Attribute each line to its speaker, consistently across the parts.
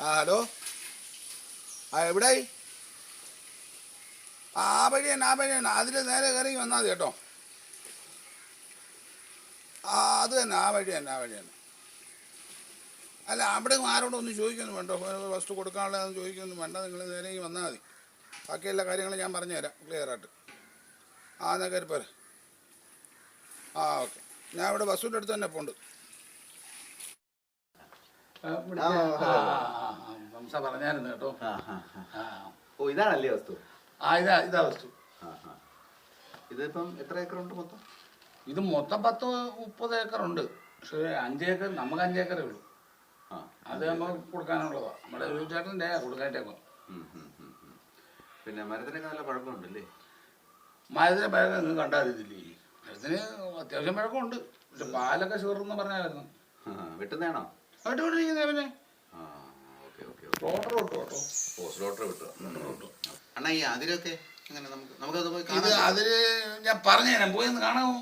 Speaker 1: ആ ഹലോ? ആ എവിടെ ആ വഴി തന്നെ ആ വഴി തന്നെ. അതിൽ നേരെ കയറി വന്നാൽ മതി കേട്ടോ. ആ അത് തന്നെ ആ വഴി തന്നെ ആ വഴി തന്നെ. അല്ല അവിടെ ആരോടും ഒന്നും ചോദിക്കൊന്നും വേണ്ട. ഫസ്റ്റ് കൊടുക്കാനുള്ള ചോദിക്കൊന്നും വേണ്ട. നിങ്ങൾ നേരെ വന്നാൽ മതി. ബാക്കി എല്ലാ കാര്യങ്ങളും ഞാൻ പറഞ്ഞുതരാം ക്ലിയർ ആയിട്ട്. ആ എന്നാൽ കയറി ആ ഓക്കെ. ഞാൻ ഇവിടെ ബസ്സിന്റെ അടുത്ത് തന്നെ പോണ്ട് ഹംസ പറഞ്ഞായിരുന്നു കേട്ടോ.
Speaker 2: ഓ ഇതാണല്ലേ വസ്തു?
Speaker 1: ആ ഇതാ ഇതാ വസ്തു.
Speaker 2: ആ, ആ. ഇതിപ്പം എത്ര ഏക്കർ ഉണ്ട് മൊത്തം?
Speaker 1: ഇത് മൊത്തം പത്ത് മുപ്പത് ഏക്കറുണ്ട്. പക്ഷേ അഞ്ചേക്കർ നമുക്ക് അഞ്ചേക്കറേ ഉള്ളൂ.
Speaker 2: ആ
Speaker 1: അത് നമുക്ക് കൊടുക്കാനുള്ളതാ. നമ്മുടെ ഒരു
Speaker 2: ചേട്ടന്റെ കൊടുക്കാനായിട്ടേക്കും. പിന്നെ മരത്തിനൊക്കെ നല്ല പഴക്കമുണ്ടല്ലേ?
Speaker 1: മരത്തിന് പഴക്കം നിങ്ങൾ കണ്ടാറിയതില്ലേ മരത്തിന് അത്യാവശ്യം പഴക്കമുണ്ട്. പക്ഷെ പാലൊക്കെ ഷുഗറെന്ന് പറഞ്ഞായിരുന്നു.
Speaker 2: ആ, വെട്ടുന്നതാണോ? ഓക്കെ ഓക്കെ
Speaker 1: റോട്ടർ വിട്ടു കേട്ടോ.
Speaker 2: ഓ സ്ലോട്ടർ വിട്ടു അണ്ണാ ഈ അതിരൊക്കെ അങ്ങനെ നമുക്ക് നമുക്കത് പോയി
Speaker 1: ഇത്
Speaker 2: കാണാം.
Speaker 1: അതിൽ ഞാൻ പറഞ്ഞു തരാം പോയി ഒന്ന് കാണാമോ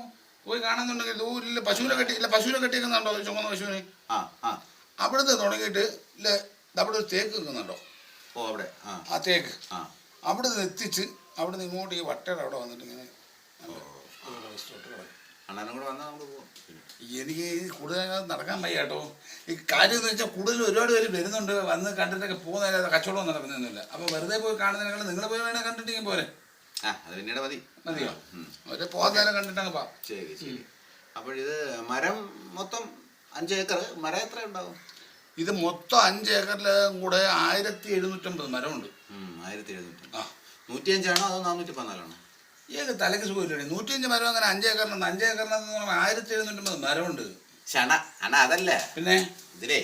Speaker 1: പോയി കാണുന്നുണ്ടെങ്കിൽ ദൂരിൽ പശുവിനെ കെട്ടി ഇല്ല പശുവിനെ കെട്ടിക്കുന്നുണ്ടോ ചുമന്ന പശുവിനെ?
Speaker 2: ആ ആ.
Speaker 1: അവിടുന്ന് തുടങ്ങിയിട്ട് ഇല്ല അവിടെ ഒരു തേക്ക് നിൽക്കുന്നുണ്ടോ?
Speaker 2: ഓ അവിടെ ആ.
Speaker 1: ആ തേക്ക്.
Speaker 2: ആ.
Speaker 1: അവിടെ നിന്ന് എത്തിച്ച് അവിടെ നിന്ന് ഇങ്ങോട്ട് ഈ വട്ടയുടെ അവിടെ വന്നിട്ട് ഇങ്ങനെ ഒരു കിടക്കും.
Speaker 2: അണ്ണാനും കൂടെ വന്നാൽ നമുക്ക് പോവാം.
Speaker 1: എനിക്ക് കൂടുതൽ നടക്കാൻ വയ്യ കേട്ടോ. ഈ കാര്യം എന്ന് വെച്ചാൽ കൂടുതൽ ഒരുപാട് പേര് വരുന്നുണ്ട്. വന്ന് കണ്ടിട്ടൊക്കെ പോകുന്നതിനകത്ത് കച്ചവടം നടക്കുന്നില്ല. അപ്പോൾ വെറുതെ പോയി കാണുന്നതിനേക്കാൾ നിങ്ങൾ പോയി വേണേൽ കണ്ടിട്ടെങ്കിൽ പോരെ.
Speaker 2: ആ അത് പിന്നീട് മതി.
Speaker 1: മതിയോ. ഒരു പോകുന്നതിനെ കണ്ടിട്ടങ്ങ് പാ
Speaker 2: ശരി ശരി. അപ്പോഴിത് മരം മൊത്തം അഞ്ച് ഏക്കർ മരം എത്ര ഉണ്ടാവും?
Speaker 1: ഇത് മൊത്തം അഞ്ച് ഏക്കറിൽ കൂടെ ആയിരത്തി എഴുന്നൂറ്റമ്പത് മരമുണ്ട്.
Speaker 2: ആയിരത്തി എഴുന്നൂറ്റി
Speaker 1: ആ.
Speaker 2: നൂറ്റിയഞ്ചാണോ അതോ നാനൂറ്റി പതിനാലാണോ
Speaker 1: ഏത് തലയ്ക്ക് സുഖമില്ലേ നൂറ്റിയഞ്ച് മരം അങ്ങനെ അഞ്ചേക്കറിന് എന്ന് പറഞ്ഞാൽ ആയിരത്തി എഴുന്നൂറ്റമ്പത് മരമുണ്ട്.
Speaker 2: ഷണ അണ അതല്ല?
Speaker 1: പിന്നെ?
Speaker 2: ഇതിലേ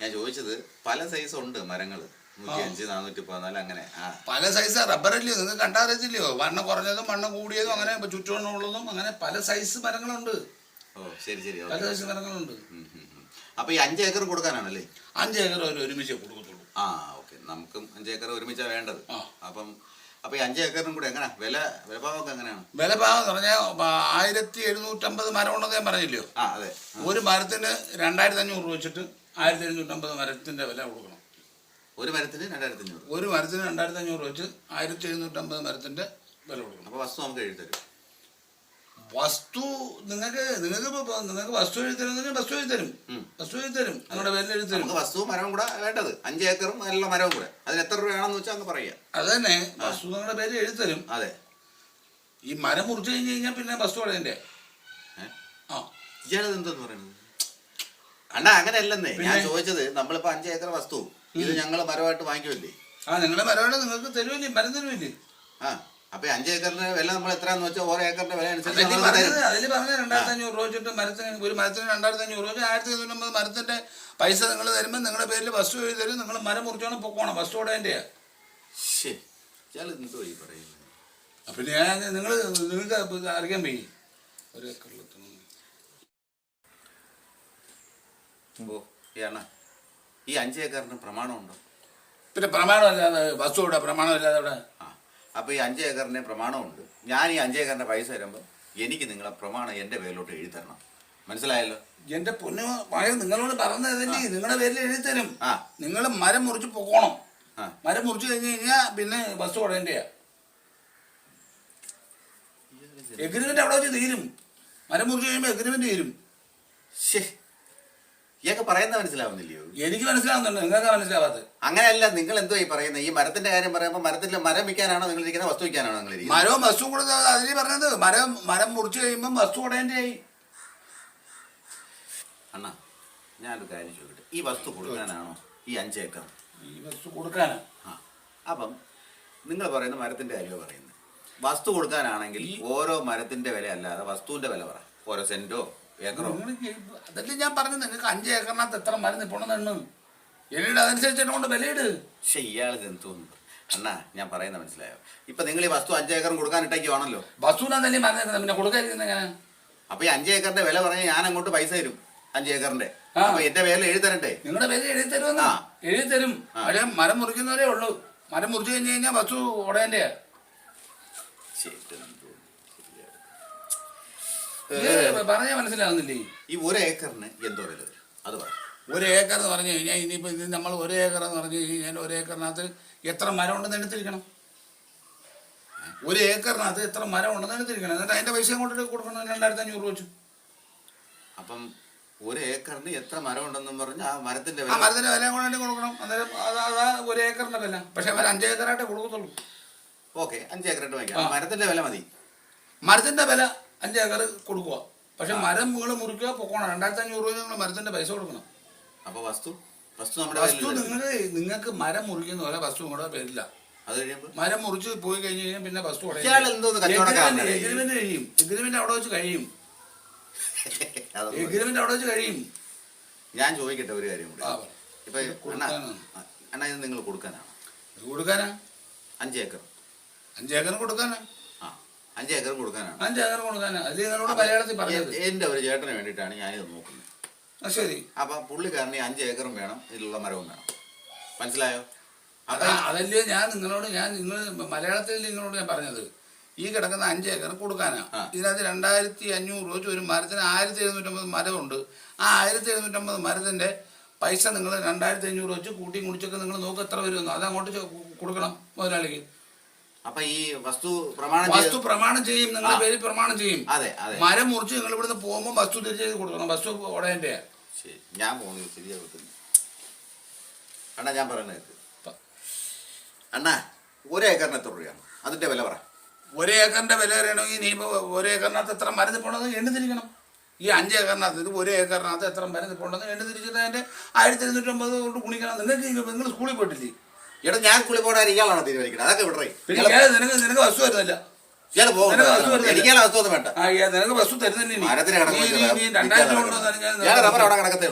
Speaker 2: ഞാൻ ചോദിച്ചത് പല സൈസ് ഉണ്ട് മരങ്ങൾ നൂറ്റി അഞ്ച് നാനൂറ്റി പതിനാല് അങ്ങനെ
Speaker 1: പല സൈസ് റബ്ബറല്ലയോ നിങ്ങൾ കണ്ടറിയത്തില്ലയോ വണ്ണം കുറഞ്ഞതും വണ്ണം കൂടിയതും അങ്ങനെ ചുറ്റുവണ്ണമുള്ളതും അങ്ങനെ പല സൈസ് മരങ്ങളുണ്ട്.
Speaker 2: ഓ ശരി ശരി
Speaker 1: പല സൈസ് മരങ്ങളുണ്ട്.
Speaker 2: അപ്പൊ ഈ അഞ്ചേക്കർ കൊടുക്കാനാണല്ലേ?
Speaker 1: അഞ്ചേക്കർ അവർ ഒരുമിച്ച് കൊടുക്കത്തുള്ളൂ.
Speaker 2: ആ ഓക്കെ. നമുക്കും അഞ്ചേക്കർ ഒരുമിച്ചാണ് വേണ്ടത്. അപ്പം അപ്പൊ ഈ അഞ്ച് ഏക്കറിനും കൂടെ എങ്ങനെയാ വില വിലഭാവമൊക്കെ എങ്ങനെയാണ്?
Speaker 1: വിലഭാവം പറഞ്ഞ എന്ന് പറഞ്ഞാൽ ആയിരത്തി എഴുന്നൂറ്റമ്പത് മരം ഉണ്ടെന്ന് ഞാൻ പറഞ്ഞില്ലയോ?
Speaker 2: ആ അതെ.
Speaker 1: ഒരു മരത്തിന് രണ്ടായിരത്തി അഞ്ഞൂറ് രൂപ വെച്ചിട്ട് ആയിരത്തി എഴുന്നൂറ്റമ്പത് മരത്തിന്റെ വില കൊടുക്കണം.
Speaker 2: ഒരു മരത്തിന് രണ്ടായിരത്തി അഞ്ഞൂറ്
Speaker 1: ഒരു മരത്തിന് രണ്ടായിരത്തി അഞ്ഞൂറ് വെച്ച് ആയിരത്തി എഴുന്നൂറ്റമ്പത് മരത്തിന്റെ വില കൊടുക്കണം.
Speaker 2: അപ്പൊ വസ്തു നമുക്ക് എഴുതി തരും
Speaker 1: വസ്തു നിങ്ങൾക്ക് നിങ്ങൾക്ക് ഇപ്പൊ നിങ്ങൾക്ക് വസ്തു എഴുതി തരുന്നെങ്കിൽ വസ്തു എഴുതി തരും
Speaker 2: ഉം.
Speaker 1: വസ്തു എഴുതി തരും നിങ്ങളുടെ പേരിൽ എഴുതി തരും
Speaker 2: വസ്തു മരവും കൂടെ വേണ്ടത്. അഞ്ച് ഏക്കറും നല്ല മരവും കൂടെ. അതിന് എത്ര രൂപയാണെന്ന് വെച്ചാൽ അങ്ങ് പറയുക.
Speaker 1: അത് തന്നെ വസ്തു നിങ്ങളുടെ പേര് എഴുതി തരും
Speaker 2: അതെ.
Speaker 1: ഈ മരം മുറിച്ച് കഴിഞ്ഞ് കഴിഞ്ഞാൽ പിന്നെ വസ്തു അടയണ്ടേ ആ.
Speaker 2: ഇയാളത് പറയുന്നത് പറയുന്നത്? അണ്ണാ അങ്ങനെയല്ലെന്നേ. ഞാൻ ചോദിച്ചത് നമ്മളിപ്പോ അഞ്ച് ഏക്കർ വസ്തു. ഇത് ഞങ്ങൾ മരമായിട്ട് വാങ്ങിക്കുമല്ലേ
Speaker 1: ആ നിങ്ങളുടെ മരമായിട്ട് നിങ്ങൾക്ക് തരുമല്ലേ മരം തരുമല്ലേ
Speaker 2: ആ. അപ്പൊ അഞ്ചേക്കറിന്റെ അഞ്ച് ഏക്കറിന്റെ വില നമ്മൾ എത്രയാന്ന് വെച്ചാൽ ഓരോ ഏക്കറിന്റെ വില അനുസരിച്ച്
Speaker 1: അതിൽ പറഞ്ഞ രണ്ടായിരത്തി അഞ്ഞൂറ് രൂപ വെച്ചിട്ട് മരത്തിന് ഒരു മരത്തിന് രണ്ടായിരത്തി അഞ്ഞൂറ് രൂപ ആയിരത്തി എഴുന്നൂറ്റമ്പത് മരത്തിന്റെ പൈസ നിങ്ങൾ തരുമ്പോൾ നിങ്ങളുടെ പേരിൽ വസ്തു എഴുതി തരും. നിങ്ങൾ മരം മുറിച്ചോണം പൊക്കോണം വസ്തു
Speaker 2: ശ്ശേ, ഇയാൾ എന്തോ ഈ പറയുന്നത്
Speaker 1: ഞാൻ നിങ്ങൾ നിങ്ങൾക്ക് അറിയാൻ പോയി ഒരു ഏക്കറിൽ
Speaker 2: ഓ ഈ അഞ്ച് ഏക്കറിന് പ്രമാണമുണ്ടോ?
Speaker 1: പിന്നെ പ്രമാണമല്ലാതെ വസ്തു ഇവിടെ പ്രമാണമില്ലാതെ അവിടെ
Speaker 2: ആ അപ്പൊ ഈ അഞ്ച് ഏക്കറിന് പ്രമാണമുണ്ട്. ഞാൻ ഈ അഞ്ച് ഏക്കറിന്റെ പൈസ തരുമ്പോൾ എനിക്ക് നിങ്ങളെ പ്രമാണം എന്റെ പേരിലോട്ട് എഴുതി തരണം. മനസ്സിലായല്ലോ?
Speaker 1: എന്റെ പൊന്നു പഴയ നിങ്ങളോട് പറഞ്ഞതല്ലേ നിങ്ങളുടെ പേരിൽ എഴുതി തരും.
Speaker 2: ആ.
Speaker 1: നിങ്ങൾ മരം മുറിച്ച്
Speaker 2: പോകണം.
Speaker 1: മരം മുറിച്ച് കഴിഞ്ഞ് കഴിഞ്ഞാൽ പിന്നെ ബസ് അടയന്റെയാ എഗ്രിമെന്റ് അവിടെ വെച്ച് തീരും. മരം മുറിച്ച് കഴിയുമ്പോൾ എഗ്രിമെന്റ് തീരും.
Speaker 2: ശ്ശേ. ഇയൊക്കെ പറയുന്ന മനസ്സിലാവുന്നില്ലയോ?
Speaker 1: എനിക്ക് മനസ്സിലാവുന്നുണ്ട്. നിങ്ങൾക്ക് മനസ്സിലാവാത്തത്.
Speaker 2: അങ്ങനെയല്ല നിങ്ങൾ എന്തോ ഈ പറയുന്നത്? ഈ മരത്തിന്റെ കാര്യം പറയുമ്പോൾ മരത്തിൽ മരം വിൽക്കാനാണോ നിങ്ങൾ ഇരിക്കുന്നത്? വസ്തു വിൽക്കാനാണോ നിങ്ങൾ ഇരിക്കുന്നത്?
Speaker 1: മരവും വസ്തു കൂടെ അതിന് പറഞ്ഞത് മരം മരം മുറിച്ചു കഴിയുമ്പോൾ വസ്തു അടയന്റെയായി
Speaker 2: അണ്ണാ ഞാനൊരു കാര്യം ചോദിക്കട്ടെ. ഈ വസ്തു കൊടുക്കാനാണോ ഈ അഞ്ച് ഏക്കർ?
Speaker 1: ഈ വസ്തു കൊടുക്കാനാ.
Speaker 2: ആ അപ്പം നിങ്ങൾ പറയുന്ന മരത്തിന്റെ കാര്യമോ പറയുന്നത്? വസ്തു കൊടുക്കാനാണെങ്കിൽ ഓരോ മരത്തിന്റെ വില അല്ലാതെ വസ്തുവിന്റെ വില പറ. ഓരോ സെന്റോ ഏക്കറോ?
Speaker 1: അതല്ലേ ഞാൻ പറഞ്ഞു നിങ്ങൾക്ക് അഞ്ച് ഏക്കറിനകത്ത് എത്ര മരം നിൽപ്പണമെന്ന് എണ്ണം. എന്നിട്ട് അതനുസരിച്ച് എന്നെ കൊണ്ട് വിലയിട്.
Speaker 2: പക്ഷെ ഇയാൾ തോന്നുന്നു? അണ്ണാ ഞാൻ പറയുന്ന മനസ്സിലായോ? ഇപ്പൊ നിങ്ങൾ ഈ വസ്തു അഞ്ച് ഏക്കറും കൊടുക്കാൻ ഇട്ടേക്കുവാണല്ലോ.
Speaker 1: വസ്തുവിനല്ലേ പറഞ്ഞേക്കുന്നത് പിന്നെ കൊടുക്കാതിരിക്കുന്നത് ഞാൻ
Speaker 2: അപ്പൊ ഈ അഞ്ച് ഏക്കറിന്റെ വില പറഞ്ഞാൽ ഞാൻ അങ്ങോട്ട് പൈസ തരും അഞ്ച് ഏക്കറിന്റെ. അപ്പൊ എന്റെ പേരിൽ എഴുതി തരണ്ടേ?
Speaker 1: നിങ്ങളുടെ വില എഴുതി തരും
Speaker 2: ആ.
Speaker 1: എഴുതി തരും.
Speaker 2: ആ.
Speaker 1: മരം മുറിക്കുന്നവരേ ഉള്ളൂ. മരം മുറിച്ചു കഴിഞ്ഞു കഴിഞ്ഞാൽ വസ്തു ഓടേണ്ടേ
Speaker 2: ശരി, എന്തോ.
Speaker 1: പറഞ്ഞാൽ മനസ്സിലാകുന്നില്ലേ
Speaker 2: ഈ ഒരു ഏക്കറിന് എന്തോ വില വരും? അത് പറ.
Speaker 1: ഒരു ഏക്കർ എന്ന് പറഞ്ഞു കഴിഞ്ഞാൽ ഇനിയിപ്പോൾ ഇത് നമ്മൾ ഒരു ഏക്കർ എന്ന് പറഞ്ഞു കഴിഞ്ഞാൽ ഒരു ഏക്കറിനകത്ത് എത്ര മരം ഉണ്ടെന്ന് എടുത്തിരിക്കണം? ഒരു ഏക്കറിനകത്ത് എത്ര മരം ഉണ്ടെന്ന് എടുത്തിരിക്കണം? എന്നിട്ട് അതിന്റെ പൈസ അങ്ങോട്ട് കൊടുക്കണം? രണ്ടായിരത്തി അഞ്ഞൂറ് വെച്ചു.
Speaker 2: അപ്പം ഒരു ഏക്കറിന് എത്ര മരം ഉണ്ടെന്നും പറഞ്ഞ് ആ മരത്തിന്റെ
Speaker 1: ആ മരത്തിന്റെ വില കൊണ്ടു കൊടുക്കണം? അന്നേരം അത് അതാ ഒരു ഏക്കറിന്റെ വില. പക്ഷെ അവർ അഞ്ച് ഏക്കറായിട്ടേ കൊടുക്കത്തുള്ളൂ.
Speaker 2: ഓക്കെ അഞ്ച് ഏക്കറായിട്ട് വാങ്ങിക്കാം മരത്തിന്റെ വില മതി.
Speaker 1: മരത്തിന്റെ വില അഞ്ച് ഏക്കർ കൊടുക്കുക പക്ഷെ മരം നിങ്ങൾ മുറിക്കുക പൊക്കോണം. രണ്ടായിരത്തി അഞ്ഞൂറ് രൂപ നിങ്ങൾ മരത്തിന്റെ പൈസ കൊടുക്കണം.
Speaker 2: അപ്പൊ വസ്തു? വസ്തു നമ്മുടെ
Speaker 1: വസ്തു. നിങ്ങൾ നിങ്ങൾക്ക് മരം മുറിക്കുന്ന പോലെ വസ്തു നിങ്ങളുടെ പേരില്ല. മരം മുറിച്ച് പോയി കഴിഞ്ഞു കഴിഞ്ഞാൽ പിന്നെ വസ്തു? എഗ്രിമെന്റ് കഴിയും. എഗ്രിമെന്റ് അവിടെ വെച്ച് കഴിയും. എഗ്രിമെന്റ് അവിടെ വെച്ച് കഴിയും.
Speaker 2: ഞാൻ ചോദിക്കട്ടെ ഒരു കാര്യം കൂടി. ഇപ്പൊ
Speaker 1: ഇത്
Speaker 2: അണ്ണാ നിങ്ങൾ കൊടുക്കാനാണ്?
Speaker 1: കൊടുക്കാനാ? അഞ്ചേക്കർ അഞ്ചേക്കർ കൊടുക്കാനാ?
Speaker 2: അഞ്ച് ഏക്കർ കൊടുക്കാനാണ്.
Speaker 1: അഞ്ച് ഏക്കർ കൊടുക്കാനാണ് അത് നിങ്ങളോട് മലയാളത്തിൽ പറഞ്ഞത്.
Speaker 2: എന്റെ ഒരു ചേട്ടന് വേണ്ടിയിട്ടാണ് ഞാനിത് നോക്കുന്നത്.
Speaker 1: ശരി.
Speaker 2: അപ്പൊ പുള്ളിക്കാരന് അഞ്ച് ഏക്കറും വേണം ഇതിലുള്ള മരവും വേണം. മനസ്സിലായോ?
Speaker 1: അതല്ലേ ഞാൻ നിങ്ങളോട് ഞാൻ നിങ്ങൾ മലയാളത്തിൽ നിങ്ങളോട് ഞാൻ പറഞ്ഞത്. ഈ കിടക്കുന്ന അഞ്ച് ഏക്കർ കൊടുക്കാനാ. ഇതിനകത്ത് രണ്ടായിരത്തി അഞ്ഞൂറ് രൂപ ഒരു മരത്തിന് ആയിരത്തി എഴുന്നൂറ്റമ്പത് മരമുണ്ട്. ആ ആയിരത്തി എഴുന്നൂറ്റമ്പത് മരത്തിന്റെ പൈസ നിങ്ങൾ രണ്ടായിരത്തി അഞ്ഞൂറ് വെച്ച് കൂട്ടിയും കുടിച്ചൊക്കെ നിങ്ങൾ നോക്ക് എത്ര വരുമെന്നോ. അത് അങ്ങോട്ട് കൊടുക്കണം മുതലാളിക്ക്.
Speaker 2: അപ്പൊ ഈ വസ്തു പ്രമാണം
Speaker 1: വസ്തു പ്രമാണം ചെയ്യും നിങ്ങളുടെ. പേര് പ്രമാണം ചെയ്യും.
Speaker 2: അതെ അതെ.
Speaker 1: മരം മുറിച്ച് നിങ്ങൾ ഇവിടുന്ന് പോകുമ്പോൾ വസ്തു തിരിച്ചു കൊടുക്കണം വസ്തു ഉടയന്റെ
Speaker 2: ശരി ഞാൻ പോകുന്നു ശരിയാകത്തില്ല അണ്ണാ ഞാൻ പറയുന്നത്. അണ്ണാ ഒരു ഏക്കറിന് എത്ര രൂപയാണ്? അതിന്റെ വില പറ.
Speaker 1: ഒരു ഏക്കറിന്റെ വില അറിയണമെങ്കിൽ നീ ഒരു ഏക്കറിനകത്ത് എത്ര മരുന്ന് പോകണമെന്ന് എണ്ണി തിരിക്കണം. ഈ അഞ്ച് ഏക്കറിനകത്ത് ഇത് ഒരു ഏക്കറിനകത്ത് എത്ര മരുന്ന് പോകണമെന്ന് എണ്ണി തിരിച്ചിട്ട് അതിന്റെ ആയിരത്തി ഇരുന്നൂറ്റമ്പത് കൊണ്ട് ഗുണിക്കണം. നിങ്ങൾക്ക് നിങ്ങൾ സ്കൂളിൽ പോയിട്ടില്ലേ?
Speaker 2: എടാ ഞാൻ കുളി പോകാൻ ഇയാളാണ് തീരുമാനിക്കുന്നത് അതൊക്കെ വിടറേ.
Speaker 1: നിനക്ക് നിനക്ക് വസ്തു വരുന്നില്ല
Speaker 2: ഇയാൾ പോകും
Speaker 1: നിനക്ക് വസ്തു
Speaker 2: ഒന്നും വേണ്ട.
Speaker 1: നിനക്ക് വസ്തു തരുന്നില്ല.
Speaker 2: മരത്തിന് റബ്ബർ അവിടെ കിടക്കത്തേ